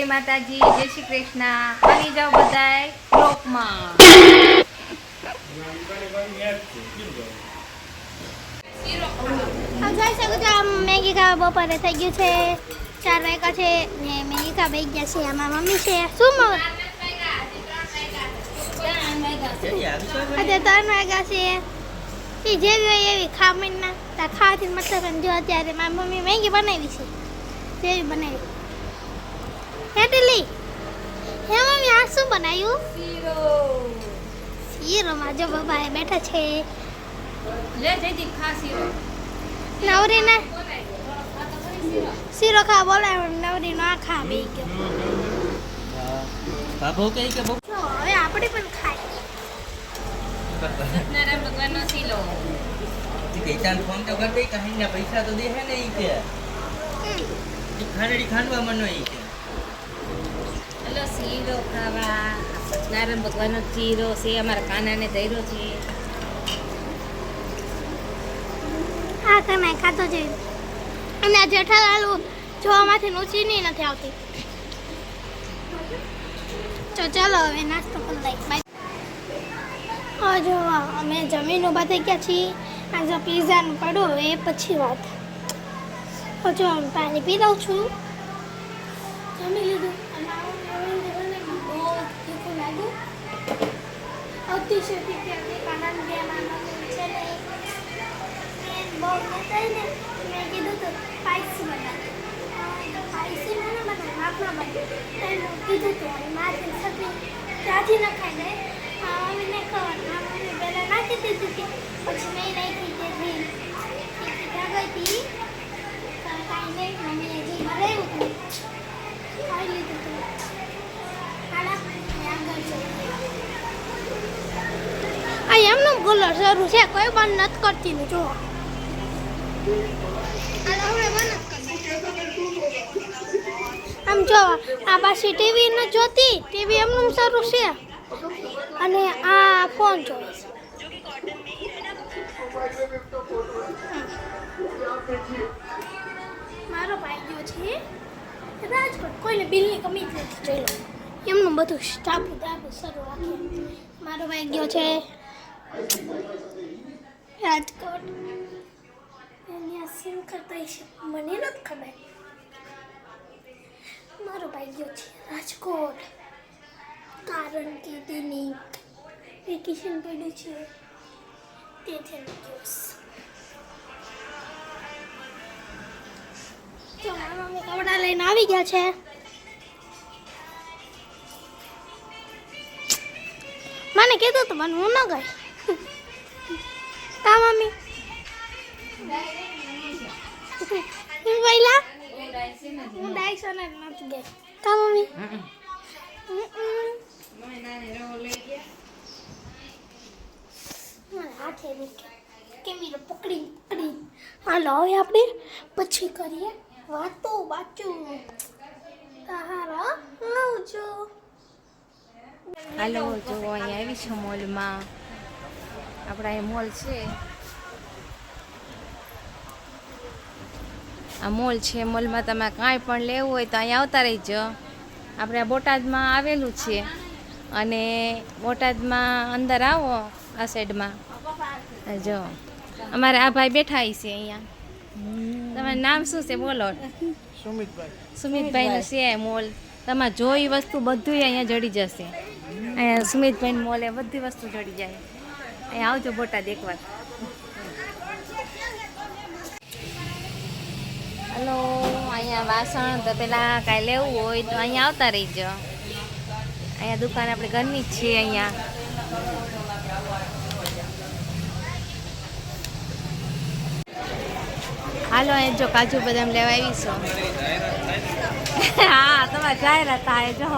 જય માતાજી, જય શ્રી કૃષ્ણ. આવી જાઓ બધા બ્લોકમાં જોઈ શકો મેગી ખાવા બપોરે થઈ ગયું છે. ચાર વાગ્યા છે ને મેગી ખાવા બેસી ગયા છે. આમાં મમ્મી છે. શું અત્યારે ત્રણ વાગ્યા છે. એ જેવી હોય એવી ખામીના. ના ખાવાથી મતલબ જો અત્યારે મારી મમ્મી મેગી બનાવી છે. જેવી બનાવી. હેટલી હે મમ્મી આ શું બનાવ્યું શીરોમાં જો બાબા બેઠા છે. લે જઈ ખા શીરો. નવરીને શીરો ખા બોલાવે નવરીનો આ ખા બે કે બાબો કઈ કે બહુ? હવે આપણે પણ ખાઈ સત્યનારાયણ ભગવાનનો શીલો. કે ફોન તો કરી દઈ કહી પૈસા તો દે હે ને ઈ કે. ઈ ખાંડડી ખાંડવા મનો ઈ કે. હલો શીરો ખાવા નારાયણ ભગવાનનો શીરો છે અમારા કાનાને ધૈર્યો છે હા તમે ખાતો છે અને આ જેઠાલાલ જોવામાંથી ઊંચી નથી આવતી તો ચાલો હવે નાસ્તો કરી લઈ બાય જો અમે જમીન ઊભા થઈ ગયા છીએ આ જો પીઝાનું પડો એ પછી વાત હજુ હું પાણી પી દઉં છું જમી લીધું. અને તીખું લાગ્યું. અતિશય તીખી હતી, કારણ કે એમાં છે ને બહુ નતા મેં કીધું તો સ્પાઈસી બનાવી. સ્પાઈસી મને બનાવી, માપના બનાવી. એનું કીધું તો અને માથે સગી ત્યાંથી ન ખાઈ ગઈ મમ્મીને ખબર પહેલાં નાખી દીધું કે, પછી મેં નાખી તેથી ત્યાં ગઈ હતી તો કાંઈ નહીં મમ્મીએ જે બનાવ્યું હતું ખાઈ લીધું હતું હાલા આગળ જઈએ આ એમનો કલર શરૂ છે કોઈ બંધ નથી કરતી ને જો. આમ જો આ પાછી ટીવી ન જોતી ટીવી એમનું શરૂ છે. અને આ ફોન જોવે છે. મારો ભાઈ ગયો છે. રાજકોટ કોઈને બિલની કમી જ નથી જોઈ લો એમનું બધું સ્ટાફ દાબુ શરૂ રાખે મારો ભાઈ ગયો છે. રાજકોટ. સિમ કરતા છે મને નથી ખબર. મારો ભાઈ ગયો છે રાજકોટ. કારણ કે તેની વેકેશન પડ્યું છે. તેથી ગયો મમ્મી કપડાં લઈને આવી ગયા છે. મને કીધું તો, મને હું ન ગઈ. કા મમ્મી હું ગઈલા હું ડાયસો ને નથી ગઈ કા મમ્મી હમ. મારા હાથે દુખે કેમેરો પકડી પકડી હાલો હવે આપણે પછી કરીએ વાતો વાંચું તારા આવજો હાલો જો અહીંયા આવી છે મોલમાં આપણા એ મોલ છે. આ મોલ છે મોલમાં તમે કાંઈ પણ લેવું હોય તો અહીંયા આવતા રહીજો. આપણે બોટાદમાં આવેલું છે. અને બોટાદમાં અંદર આવો આ સાઈડમાં. જો અમારે આ ભાઈ બેઠા છે અહીંયા. તમારું નામ શું છે બોલો. સુમિતભાઈનો છે મોલ. તમારે જોઈ વસ્તુ બધું અહીંયા જડી જશે. અહીંયા સુમિતભાઈ મોલે બધી વસ્તુ જડી જાય. અહીંયા આવજો બોટાદ એકવાર. હલો, અહીંયા વાસણ તો પેલા કાંઈ લેવું હોય તો અહીંયા આવતા રહીજો. અહીંયા દુકાન આપણે ઘરની જ છે અહીંયા. હાલો અહીંયા જો કાજુ બદામ લેવા આવીશો. હા, તમારે જાહેરાત થાય જો.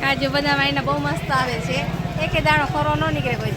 કાજુ બદામ અહીંના બહુ મસ્ત આવે છે. એકે દાણો ખરો ન નીકળે કોઈ